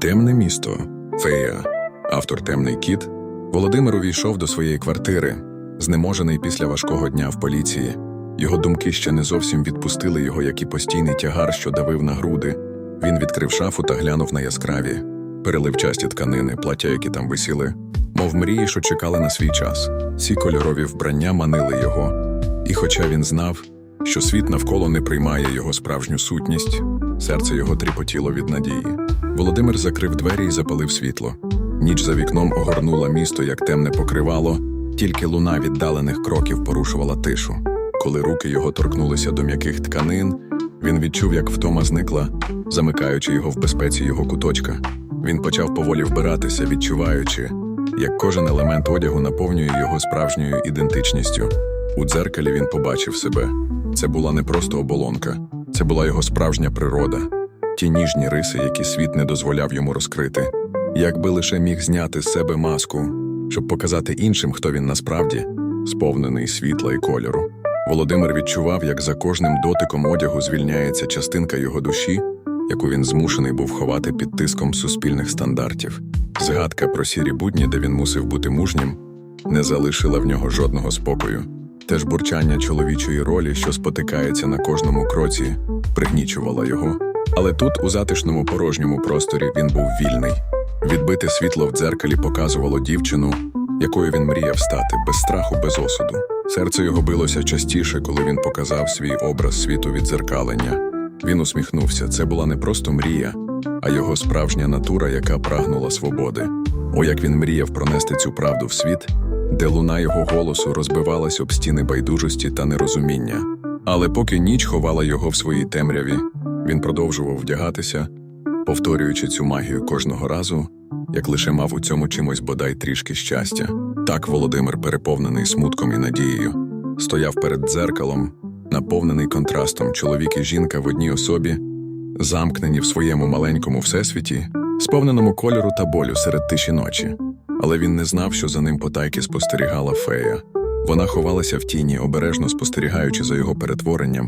Темне місто, фея, автор Темний кіт, Володимир увійшов до своєї квартири, знеможений після важкого дня в поліції. Його думки ще не зовсім відпустили його, як і постійний тягар, що давив на груди. Він відкрив шафу та глянув на яскраві, переливчасті тканини, плаття, які там висіли, мов мрії, що чекали на свій час. Ці кольорові вбрання манили його, і хоча він знав, що світ навколо не приймає його справжню сутність, серце його тріпотіло від надії. Володимир закрив двері і запалив світло. Ніч за вікном огорнула місто, як темне покривало, тільки луна віддалених кроків порушувала тишу. Коли руки його торкнулися до м'яких тканин, він відчув, як втома зникла, замикаючи його в безпеці його куточка. Він почав поволі вбиратися, відчуваючи, як кожен елемент одягу наповнює його справжньою ідентичністю. У дзеркалі він побачив себе. Це була не просто оболонка, це була його справжня природа, ті ніжні риси, які світ не дозволяв йому розкрити. Якби лише міг зняти з себе маску, щоб показати іншим, хто він насправді, сповнений світла і кольору. Володимир відчував, як за кожним дотиком одягу звільняється частинка його душі, яку він змушений був ховати під тиском суспільних стандартів. Згадка про сірі будні, де він мусив бути мужнім, не залишила в нього жодного спокою. Теж бурчання чоловічої ролі, що спотикається на кожному кроці, пригнічувала його. Але тут, у затишному порожньому просторі, він був вільний. Відбите світло в дзеркалі показувало дівчину, якою він мріяв стати, без страху, без осуду. Серце його билося частіше, коли він показав свій образ світу віддзеркалення. Він усміхнувся. Це була не просто мрія, а його справжня натура, яка прагнула свободи. О, як він мріяв пронести цю правду в світ, де луна його голосу розбивалась об стіни байдужості та нерозуміння. Але поки ніч ховала його в своїй темряві, він продовжував вдягатися, повторюючи цю магію кожного разу, як лише мав у цьому чимось бодай трішки щастя. Так Володимир, переповнений смутком і надією, стояв перед дзеркалом, наповнений контрастом чоловік і жінка в одній особі, замкнені в своєму маленькому всесвіті, сповненому кольору та болю серед тиші ночі. Але він не знав, що за ним потайки спостерігала фея. Вона ховалася в тіні, обережно спостерігаючи за його перетворенням,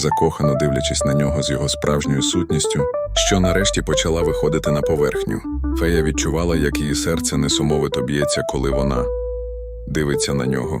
закохано дивлячись на нього з його справжньою сутністю, що нарешті почала виходити на поверхню. Фея відчувала, як її серце несумовито б'ється, коли вона дивиться на нього.